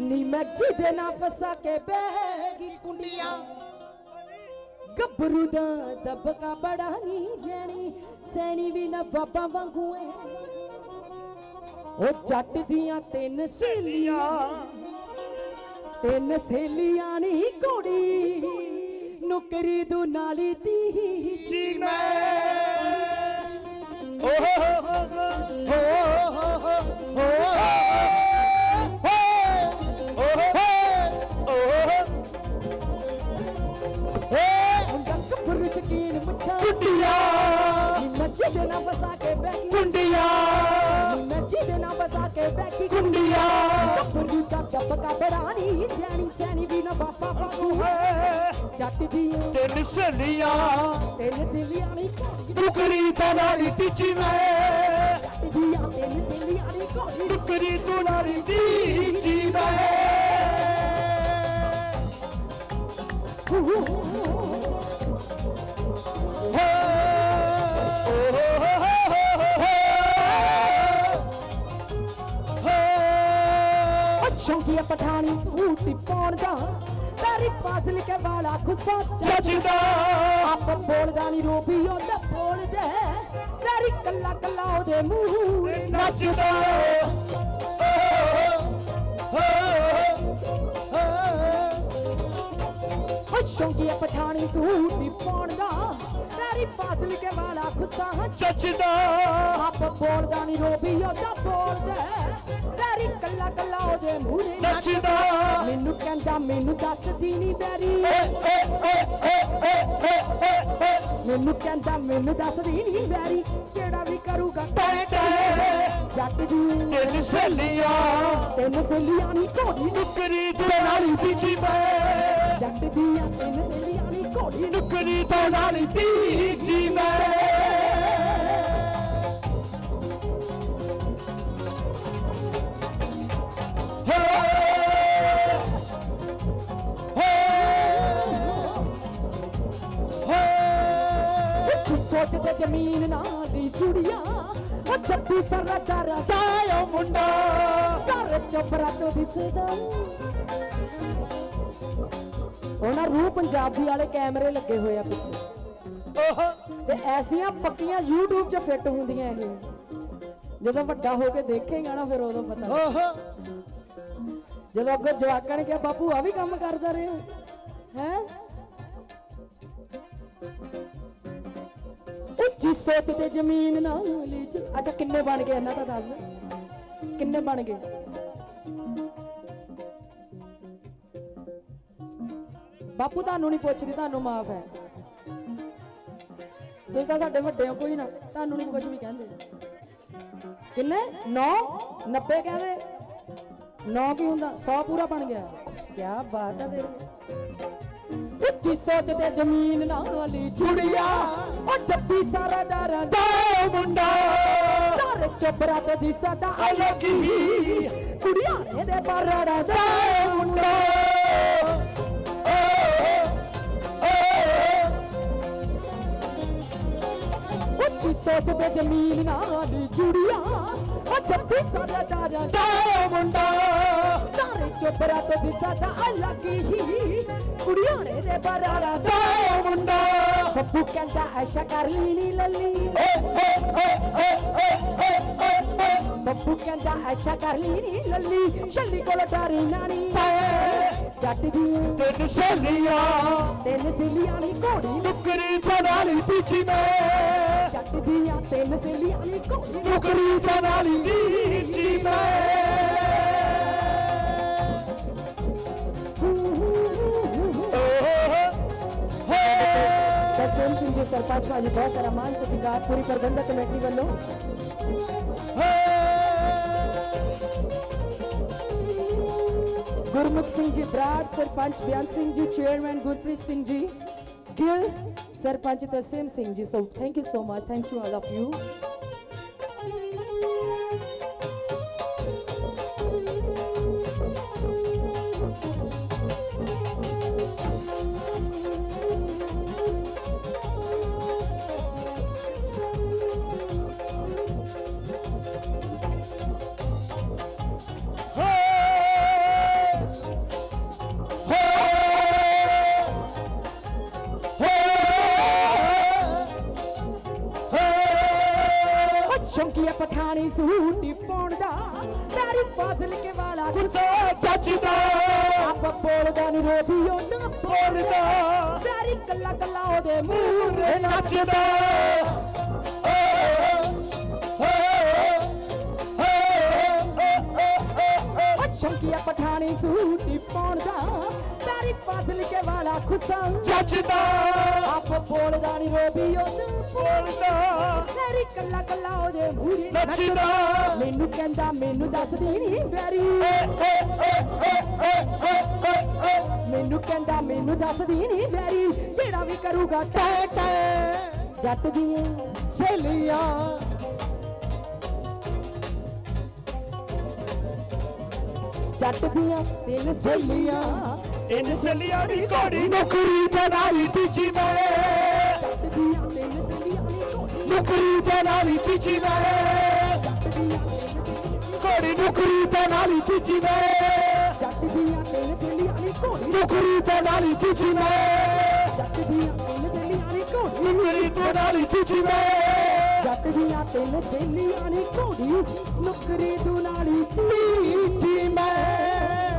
ਨੀ ਮੈਂ ਜਿਹਦੇ ਨਾਲ ਫਸਾ ਕੇ ਬਹਿਗੀ ਕੁੰਡੀਆਂ। ਗੱਭਰੂ ਦਾ ਦਬਕਾ ਬੜਾ ਨਹੀਂ ਰਹਿਣੀ ਸੈਣੀ ਵੀ ਨਾ ਬਾਬਾ ਵਾਂਗੂ ਐ। ਉਹ ਜੱਟ ਦੀਆਂ ਤਿੰਨ ਸਹੇਲੀਆਂ ਤਿੰਨ ਸਹੇਲੀਆਂ ਨਹੀਂ ਘੋੜੀ ਨੁਕਰੀ ਦੂ ਨਾਲੀ ਦੀ ਜੀ ਮੈਂ। ਓ ਮੁੱਛਾਂ ਕੁੰਡੀਆਂ। ਨੀ ਮੈਂ ਨਾਲ ਫਸਾ ਕੇ ਬਹਿਗੀ ਕੁੰਡੀਆਂ। ਨੀ ਮੈਂ ਨਾਲ ਫਸਾ ਕੇ ਬਹਿਗੀ ਕੁੰਡੀਆਂ ਗੱਭਰੂ ਦਾ ਦਬਕਾ ਬੜਾ ਨਹੀਂ ਰਹਿਣੀ ਵੀ ਨਾ ਬਾਬਾ ਵਾਂਗੂ ਹੈ ਜੱਟ ਦੀਆਂ ਤਿੰਨ ਸਹੇਲੀਆਂ। ਤਿੰਨ ਸਹੇਲੀਆਂ ਨਹੀਂ ਘੋੜੀ ਟੁਕਰੀ ਤਾਂ ਨਾਲੀ ਤੀਜੀ ਮੈਂ ਜੱਟ ਦੀਆਂ ਤਿੰਨ ਸਹੇਲੀਆਂ ਨਹੀਂ ਘੋੜੀ ਟੁਕਰੀ ਤੂੰ ਨਾਲੀ ਤੀਜੀ ਮੈਂ ਹੋ ਸ਼ੌਂਕੀਆ ਪਠਾਣੀ ਸੂਟੀ ਪਾਉਣ ਦਾ ਤਾਰੀ ਫਾਜ਼ਲ ਕੇ ਵਾਲਾ ਖੁੱਸਾ ਜੱਜਦਾ ਆਪ ਬੋਲਦਾ ਨਹੀਂ ਰੋਬੀ ਉਹਦਾ ਬੋਲਦਾ ਤਾਰੀ ਕੱਲਾ ਕੱਲਾ ਉਹਦੇ ਮੂੰਹ ਨੱਚਦਾ ਸ਼ੌਂਕੀਆ ਪਠਾਣੀ ਸੂਟੀ ਪਾਉਣ ਦਾ ਤਾਰੀ ਫਾਜ਼ਲ ਕੇ ਵਾਲਾ ਖੁੱਸਾ ਜੱਜਦਾ। ਆਪ ਬੋਲਦਾ ਨਹੀਂ ਰੋਬੀ ਉਹਦਾ ਬੋਲਦਾ ਤਾਰੀ ਕੱਲਾ ਕੱਲਾ ਉਹਦੇ ਮੂੰਹ ਰੇ ਨੱਚਦਾ ਮੈਨੂੰ ਕਹਿੰਦਾ ਮੈਨੂੰ ਦੱਸਦੀ ਨਹੀਂ ਬੈਰੀ ਮੈਨੂੰ ਕਹਿੰਦਾ ਮੈਨੂੰ ਦੱਸਦੀ ਨਹੀਂ ਬੈਰੀ ਕਿਹੜਾ ਵੀ ਕਰੂਗਾ ਟੈ ਟੈ ਜੱਟ ਦੀ ਤਿੰਨ ਸਹੇਲੀਆਂ। ਤਿੰਨ ਸਹੇਲੀਆਂ ਨਹੀਂ ਘੋੜੀ ਟੁਕਰੀ ਤੇ ਨਾਲੀ ਤੀਜੀ ਮੈਂ। ਜੱਟ ਦੀਆਂ ਤਿੰਨ ਸਹੇਲੀਆਂ ਨਹੀਂ ਘੋੜੀ ਨੂੰ ਟੁਕਰੀ ਤੇ ਨਾਲੀ ਤੀਜੀ ਮੈਂ। ਉੱਚੀ ਸੋਚ ਤੇ ਜ਼ਮੀਨ ਨਾਲ ਦੀ ਚੁੜੀਆਂ ਉਹ ਜੱਟੀ ਸਰਦਾਰ ਦਾ ਤਾਇਓ ਮੁੰਡਾ। ਸਾਰੇ ਚੋਬਰਾ ਤੋਂ ਦਿਸਦਾ। ਉਹਨਾਂ ਰੂਹ ਪੰਜਾਬ ਵਾਲੇ ਕੈਮਰੇ ਲੱਗੇ ਹੋਏ ਆ ਪਿੱਛੇ। ਓਹ। ਤੇ ਐਸੀਆਂ ਪੱਕੀਆਂ YouTube 'ਚ ਫਿੱਟ ਹੁੰਦੀਆਂ ਇਹ। ਜਦੋਂ ਵੱਡਾ ਹੋ ਕੇ ਦੇਖੇਗਾ ਨਾ ਫਿਰ ਉਦੋਂ ਪਤਾ ਓਹ। ਜਦੋਂ ਅੱਗੇ ਜਵਾਕਾਂ ਨੇ ਕਿਹਾ ਬਾਪੂ ਆ ਵੀ ਕੰਮ ਕਰਦਾ ਰਿਹਾ? ਹੈ? ਉੱਚੀ ਸੋਚ ਤੇ ਜ਼ਮੀਨ ਨਾਲ ਹੀ ਚ- ਅੱਛਾ ਕਿੰਨੇ ਬਣ ਗਏ? ਇਹਨਾਂ ਦਾ ਦੱਸ ਕਿੰਨੇ ਬਣ ਗਏ? ਬਾਪੂ ਤੁਹਾਨੂੰ ਨਹੀਂ ਪੁੱਛਦੀ, ਤੁਹਾਨੂੰ ਮਾਫ ਹੈ। ਤੁਸੀਂ ਤਾਂ ਸਾਡੇ ਵੱਡੇ ਹੋ, ਕੋਈ ਨਾ, ਤੁਹਾਨੂੰ ਨਹੀਂ ਕੁਝ ਵੀ ਕਹਿੰਦੇ। ਕਿੰਨੇ? 9 90 ਕਹਿੰਦੇ। 9 ਕੀ ਹੁੰਦਾ? 100 ਪੂਰਾ ਬਣ ਗਿਆ। ਕੀ ਬਾਤ ਹੈ ਤੇਰੀ। ਉੱਚੀ ਸੋਚ ਤੇ ਜ਼ਮੀਨ ਨਾਲ ਜੁੜਿਆ। ਉਹ ਜੱਟੀ ਸਾਰਾ ਦਾਰਾਂ ਦਾ ਮੁੰਡਾ। ਸਾਰੇ ਚੋਬਰਾ ਤੇ ਦਿਸਾ ਦਾ ਅਲੱਗ ਹੀ। ਕੁੜੀਆਂ ਇਹਦੇ ਬਾਰਾਂ ਦਾ ਤਾਇਓ ਮੁੰਡਾ ਉੱਚੀ ਸੋਚ ਤੇ ਜ਼ਮੀਨ ਨਾਲ ਜੁੜਿਆ। ਉਹ ਜੱਟੀ ਸਾਰਾ ਦਾਰਾਂ ਦਾ ਮੁੰਡਾ। ਸਾਰੇ ਚੋਬਰਾ ਤੇ ਦਾ ਅਲੱਗ ਹੀ। ਕੁੜੀਆਂ ਬਾਰਾਂ ਦਾ ਤਾਇਓ ਮੁੰਡਾ। ਬੱਬੂ ਕਹਿੰਦਾ ਐਸ਼ਾ ਕਰ ਲਈ ਨੀ ਲੱਲੀ ਬੱਬੂ ਕਹਿੰਦਾ ਐਸ਼ਾ ਕਰ ਲਈ ਨੀ ਲੱਲੀ। ਛੱਲੀ ਕੋਲ ਡਾਰੀ ਨਾਣੀ। ਜੱਟ ਦੀ ਤਿੰਨ ਸਹੇਲੀਆਂ। ਤਿੰਨ ਸਿਲੀਆਂ ਨੀ ਘੋੜੀ ਟੁਕਰੀ ਤੇ ਨਾਲੀ ਤੀਜੀ ਮੈਂ ਜੱਟ ਦੀਆਂ ਤਿੰਨ ਸਿਲੀਆਂ ਨੀ ਘੋੜੀ ਟੁਕਰੀ ਤੇ ਨਾਲੀ ਤੀਜੀ ਮੈਂ ਦਸਮ ਸਿੰਘ ਜੀ ਸਰਪੰਚ ਭਾਜੀ ਬਹੁਤ ਸਾਰਾ ਮਾਨ ਸਤਿਕਾਰ ਪੂਰੀ ਪ੍ਰਬੰਧਕ ਕਮੇਟੀ ਵੱਲੋਂ Gurmukh Singh ji Brar sarpanch Bian Singh ji chairman Gurpreet Singh Gil Sarpanch Sim Singh ji. So thank you so much. Thanks to all of you. ਯੂ ਸੂਟ ਪਾਉਣ ਦਾ ਪੈਰੀ ਫਾਜ਼ਲ ਕੇ ਵਾਲਾ ਗੁੱਸਾ ਜੱਜਦਾ ਆਪ ਬੋਲਦਾ ਨਹੀਂ ਰੋਬੀ ਉਹ ਨਾ ਬੋਲਦਾ ਪੈਰੀ ਕੱਲਾ ਕੱਲਾ ਉਹਦੇ ਮੂੰਹ ਮੂਰੇ ਨੱਚਦਾ ਓ, ਓ, ਓ, ਓ, ਓ, ਓ, ਉਹ ਸ਼ੰਕੀਆ ਬੋਲਦਾ ਨਹੀਂ ਰੋਬੀ ਉਹ ਨਾ ਬੋਲਦਾ ਪੈਰੀ ਕੱਲਾ ਕੱਲਾ ਉਹਦੇ ਮੂਹਰੇ ਨੱਚਦਾ। ਮੈਨੂੰ ਕਹਿੰਦਾ ਮੈਨੂੰ ਦੱਸਦੀ ਨਹੀਂ ਵੈਰੀ। ਮੈਨੂੰ ਕਹਿੰਦਾ ਮੈਨੂੰ ਦੱਸਦੀ ਨਹੀਂ ਵੈਰੀ। ਜਿਹੜਾ ਵੀ ਕਰੂਗਾ ਟੈ ਟੈ। ਜੱਟ ਦੀਆਂ ਸਹੇਲੀਆਂ ਜੱਟ ਦੀਆਂ ਤਿੰਨ ਸਹੇਲੀਆਂ ਇਨ ਸਲੀਆਂ ਦੀ ਘੋੜੀ ਨੌਕਰੀ ਨਾਲੀ ਤੀਜੀ ਮੈਂ। ਜੱਟ ਦੀਆਂ ਤਿੰਨ ਸਹੇਲੀਆਂ ਨੇ ਘੋੜੀ। ਨੌਕਰੀ ਨਾਲੀ ਤੀਜੀ ਮੈਂ। ਤਿੰਨ ਘੋੜੀ ਨੌਕਰੀ ਨਾਲੀ ਤੀਜੀ ਮੈਂ। ਜੱਟ ਦੀਆਂ ਤਿੰਨ ਘੋੜੀ। ਨੌਕਰੀ ਨਾਲੀ ਤੀਜੀ ਮੈਂ। ਜੱਟ ਦੀਆਂ ਤਿੰਨ ਘੋੜੀ। ਨੌਕਰੀ ਨਾਲੀ ਤੀਜੀ ਮੈਂ। ਜੱਟ ਦੀਆਂ ਤਿੰਨ ਸੇਲੀਆਂ ਨੇ ਘੋੜੀ ਨੁਕਰੀ ਦੁਲਾਲੀ ਨੀਚੀ ਮੈਂ